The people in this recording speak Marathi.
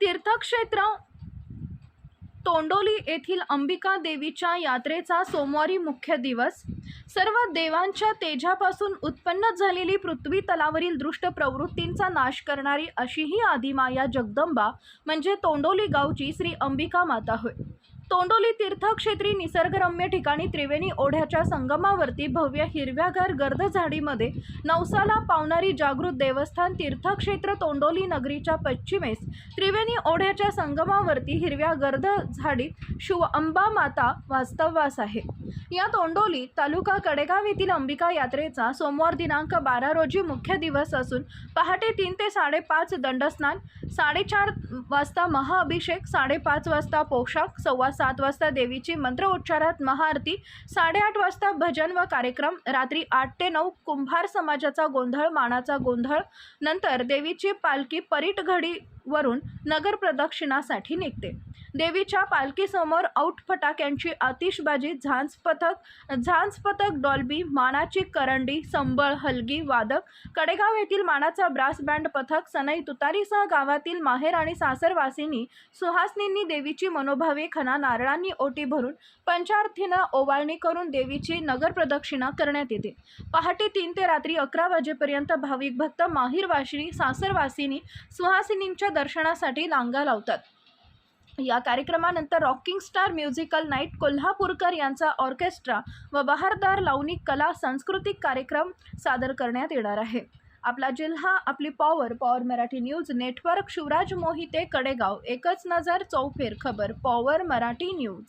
तीर्थक्षेत्र तोंडोली येथील अंबिका देवीच्या यात्रेचा सोमवारी मुख्य दिवस. सर्व देवांच्या तेजापासून उत्पन्न झालेली पृथ्वी तलावरील दृष्ट प्रवृत्तींचा नाश करणारी अशी ही आदिमाया जगदंबा म्हणजे तोंडोली गावची श्री अंबिका माता होय. तोंडोली तीर्थक्षेत्री निसर्गरम्य ठिकाणी त्रिवेणी ओढ्याच्या संगमावरती भव्य हिरव्यागार गर्द झाडीमध्ये नवसाला पावणारी जागृत देवस्थान तीर्थक्षेत्र तोंडोली नगरीच्या पश्चिमेस त्रिवेणी ओढ्याच्या संगमावरती हिरव्या गर्द झाडीत शिव अंबा माता वास्तव्यास आहे. या तोंडोली तालुका कडेगाव येथील अंबिका यात्रेचा सोमवार दिनांक बारा रोजी मुख्य दिवस असून पहाटे तीन ते साडेपाच दंडस्नान साडेचार वाजता महाअभिषेक साडेपाच वाजता पोशाख सव्वा सात वाजता देवीची मंत्रोच्चारात महाआरती साडेआठ वाजता भजन व कार्यक्रम रात्री आठ ते नऊ कुंभार समाजाचा गोंधळ मानाचा गोंधळ नंतर देवीची पालखी परीट वरून नगर प्रदक्षिणासाठी निघते. देवीच्या पालखीसमोर औट फटाक्यांची आतिषबाजी झांज पथक झांज पथक डॉल्बी मानाची करंडी संबळ हलगी वादक कडेगाव येथील मानाचा ब्रास बँड पथक सनई तुतारीसह गावातील माहेर आणि सासरवासींनी सुहासनींनी देवीची मनोभावे खना नारळांनी ओटी भरून पंचार्थीनं ओवाळणी करून देवीची नगर प्रदक्षिणा करण्यात येते. पहाटे तीन ते रात्री अकरा वाजेपर्यंत भाविक भक्त माहीरवाशिनी सासरवासिनी सुहासिनींच्या दर्शनासाठी लांगा लावतात. या कार्यक्रमानंतर रॉकिंग स्टार म्युझिकल नाईट कोल्हापूरकर यांचा ऑर्केस्ट्रा व बहारदार लावणी कला सांस्कृतिक कार्यक्रम सादर करण्यात येणार आहे. आपला जिल्हा आपली power power Marathi news network Shivraj Mohite Kadegaon एकच नजर चौफेर खबर पॉवर मराठी न्यूज.